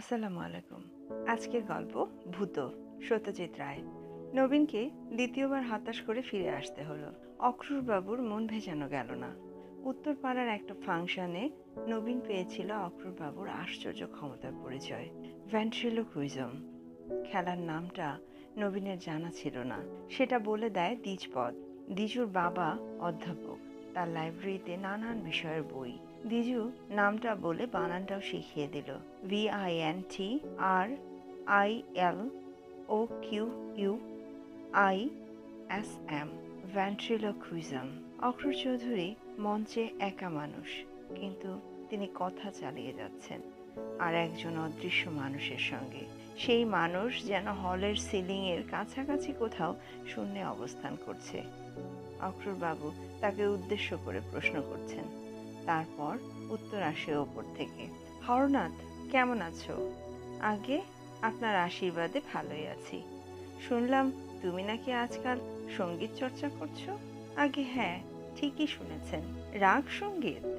আসসালামু আলাইকুম। আজকের গল্প ভূত, সত্যজিৎ রায়। নবীনকে দ্বিতীয়বার হতাশ করে ফিরে আসতে হলো। বাবুর মন ভেজানো গেল না। উত্তরপাড়ার একটা ফাংশনে নবীন পেয়েছিল বাবুর আশ্চর্য ক্ষমতার পরিচয়, ভ্যান্ট্রিলোকুইজম। খেলার নামটা নবীনের জানা ছিল না। সেটা বলে দেয় দ্বিজপদ, দ্বিজুর বাবা অধ্যাপক। তার লাইব্রেরিতে নানান বিষয়ের বই। দ্বিজু নামটা বলে বানানটাও শিখিয়ে দিল। V I N T R I L O Q U I S M ventriloquism Akrur Chowdhury মঞ্চে একা মানুষ, কিন্তু তিনি কথা চালিয়ে যাচ্ছেন আর একজন অদৃশ্য মানুষের সঙ্গে। সেই মানুষ যেন হলের সিলিংয়ের কাছাকাছি কোথাও শূন্যে অবস্থান করছে। অক্রুর বাবু তাকে উদ্দেশ্য করে প্রশ্ন করছেন তারপর উত্তর আসে ওপর থেকে। হরনাথ কেমন আছো? আগে আপনার আশীর্বাদে ভালোই আছি। শুনলাম তুমি নাকি আজকাল সংগীত চর্চা করছ? আগে হ্যাঁ ঠিকই শুনেছেন। রাগ সংগীত?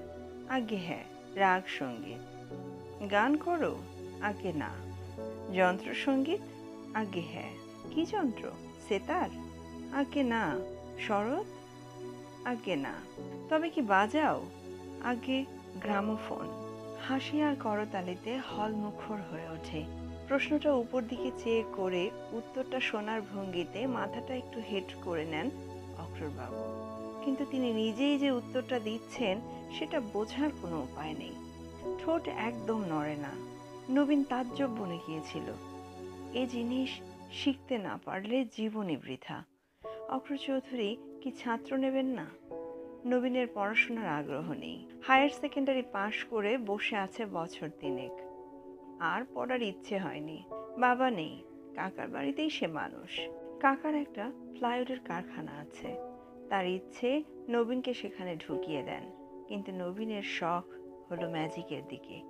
আগে হ্যাঁ রাগ সংগীত। গান করো? আগে না। যন্ত্র সংগীত? আগে হ্যাঁ। কি যন্ত্র? সেতার? আগে না। শরৎ? আগে না। তবে কি বাজাও? আগে গ্রামোফোন। হাসি আর করতালিতে হল মুখর হয়ে ওঠে। প্রশ্নটা উপর দিকে চেয়ে করে উত্তরটা শোনার ভঙ্গিতে মাথাটা একটু হেট করে নেন অক্ররবাবু কিন্তু তিনি নিজেই যে উত্তরটা দিচ্ছেন, সেটা বোঝার কোনো উপায় নেই। ঠোঁট একদম নড়ে না। নবীন তাজ্জব বনে গিয়েছিল। এ জিনিস শিখতে না পারলে জীবনই বৃথা। অক্র চৌধুরী কি ছাত্র নেবেন না? নবীনের পড়াশোনার আগ্রহ নেই। হায়ার সেকেন্ডারি পাশ করে বসে আছে বছর তিনেক। আর পড়ার ইচ্ছে হয়নি। বাবা নেই। কাকার বাড়িতেই সে মানুষ। কাকার একটা ফ্লাইউডের কারখানা আছে। তার ইচ্ছে নবীনকে সেখানে ঢুকিয়ে দেন। কিন্তু নবীনের শখ হলো ম্যাজিকের দিকে।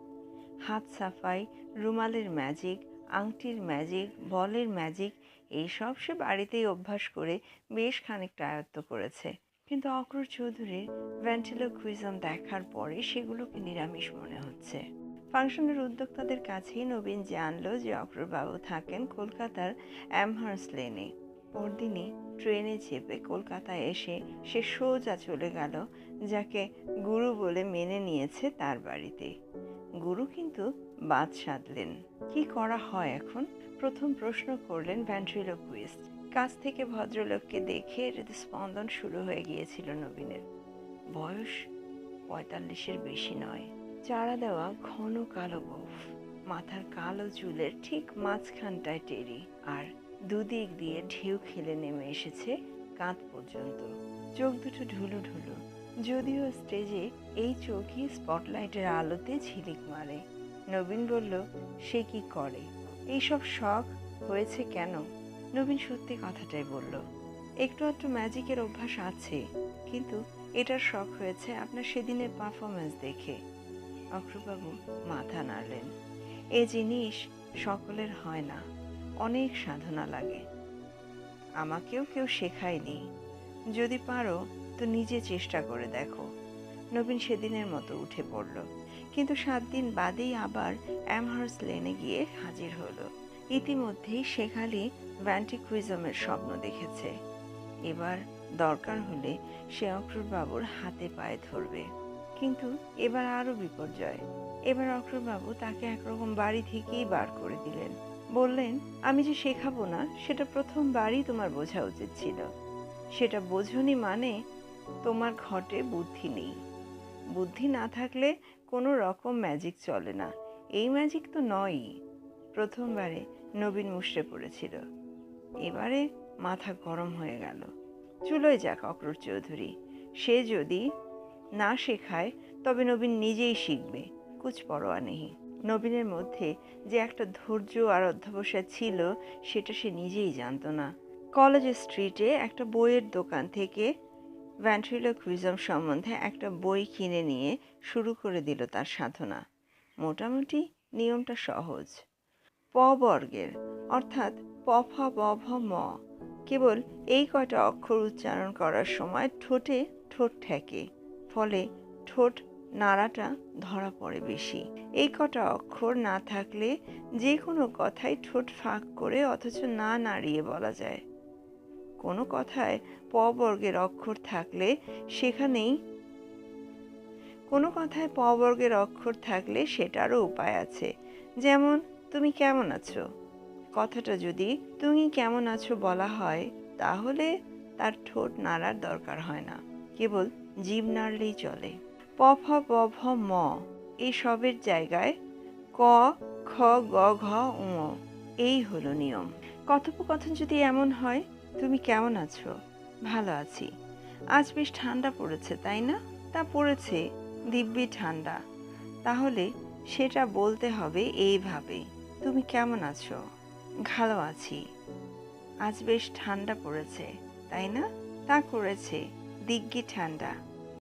হাত সাফাই, রুমালের ম্যাজিক, আংটির ম্যাজিক, বলের ম্যাজিক, এইসব সে বাড়িতেই অভ্যাস করে বেশ খানিকটা আয়ত্ত করেছে। কিন্তু অক্রুর চৌধুরীর ভেন্টিলোকুইজম দেখার পরে সেগুলোকে নিরামিষ মনে হচ্ছে। ফাংশনের উদ্যোক্তাদের কাছেই নবীন জানলো যে অক্রুরবাবু থাকেন কলকাতার অ্যামহার্স লেনে। পরদিনই ট্রেনে চেপে কলকাতায় এসে সে সোজা চলে গেল, যাকে গুরু বলে মেনে নিয়েছে তার বাড়িতে। গুরু কিন্তু বাদ সাধলেন। কি করা হয় এখন? প্রথম প্রশ্ন করলেন ভ্যান্ট্রিলোকুইস্ট কাছ থেকে ভদ্রলোককে দেখে হৃদস্পন্দন শুরু হয়ে গিয়েছিল নবীনের। বয়স পঁয়তাল্লিশের বেশি নয়। চারা দেওয়া ঘন কালো গোফ মাথার কালো চুলের ঠিক মাঝখানটায় টেরি আর দুদিক দিয়ে ঢেউ খেলে নেমে এসেছে কাঁধ পর্যন্ত। চোখ দুটো ঢুলু ঢুলু, যদিও স্টেজে এই চোখই স্পটলাইটের আলোতে ঝিলিক মারে। নবীন বলল, সে কি করে? এইসব শখ হয়েছে কেন? নবীন সত্যি কথাটাই বলল, একটু একটু ম্যাজিকের অভ্যাস আছে, কিন্তু এটার শখ হয়েছে আপনার সেদিনের পারফরমেন্স দেখে। অক্রুবাবু মাথা নাড়লেন, এ জিনিস সকলের হয় না, অনেক সাধনা লাগে। আমাকেও কেউ শেখায়নি। যদি পারো, তো নিজে চেষ্টা করে দেখো। নবীন সেদিনের মতো উঠে পড়ল, কিন্তু সাত দিন বাদেই আবার অ্যামহার্স লেনে গিয়ে হাজির হলো। ইতিমধ্যেই শেখালি ভ্যান্টিকুইজমের স্বপ্ন দেখেছে। এবার দরকার হলে সে অক্রুরবাবুর হাতে পায়ে ধরবে। কিন্তু এবার আরও বিপর্যয়। এবার অক্রুরবাবু তাকে একরকম বাড়ি থেকেই বার করে দিলেন। বললেন, আমি যে শেখাবো না, সেটা প্রথম প্রথমবারই তোমার বোঝা উচিত ছিল। সেটা বোঝনি মানে তোমার ঘটে বুদ্ধি নেই। বুদ্ধি না থাকলে কোনো রকম ম্যাজিক চলে না। এই ম্যাজিক তো নয়ই। প্রথমবারে নবীন মুষড়ে পড়েছিল। এবারে মাথা গরম হয়ে গেল। চুলোয় যাক অক্রুর চৌধুরী, সে যদি না শেখায়, তবে নবীন নিজেই শিখবে। কুচ পরোয়া নেই। নবীনের মধ্যে যে একটা ধৈর্য আর অধ্যবসায় ছিল, সেটা সে নিজেই জানতো না। কলেজ স্ট্রিটে একটা বইয়ের দোকান থেকে ভ্যান্ট্রিলোকুইজম সম্বন্ধে একটা বই কিনে নিয়ে শুরু করে দিল তার সাধনা। মোটামুটি নিয়মটা সহজ। প বর্গের অর্থাৎ প ফ ব ভ ম কেবল এই কটা অক্ষর উচ্চারণ করার সময় ঠোঁটে ঠোঁট ঠেকে, ফলে ঠোঁট নাড়াটা ধরা পড়ে বেশি। এই কটা অক্ষর না থাকলে যে কোনো কথাই ঠোঁট ফাঁক করে অথচ না নাড়িয়ে বলা যায়। কোনো কথায় প বর্গের অক্ষর থাকলে সেখানেই কোনো কথায় প বর্গের অক্ষর থাকলে সেটারও উপায় আছে। যেমন তুমি কেমন আছো? কথাটা যদি তুমি কেমন আছো বলা হয়, তাহলে তার ঠোঁট নাড়ার দরকার হয় না। কেবল জীব নাড়লেই চলে। প ফ প ভ ম এই সবের জায়গায় ক, খ, গ, ঘ, ঙ এই হলো নিয়ম। কথোপকথন যদি এমন হয়, তুমি কেমন আছো? ভালো আছি। আজ বেশ ঠান্ডা পড়েছে, তাই না? তা পড়েছে, দিব্যি ঠান্ডা। তাহলে সেটা বলতে হবে এইভাবে তুমি কেমন আছো? ভালো আছি। আজ বেশ ঠান্ডা পড়েছে, তাই না? তা করেছে। দিগ্গি ঠান্ডা।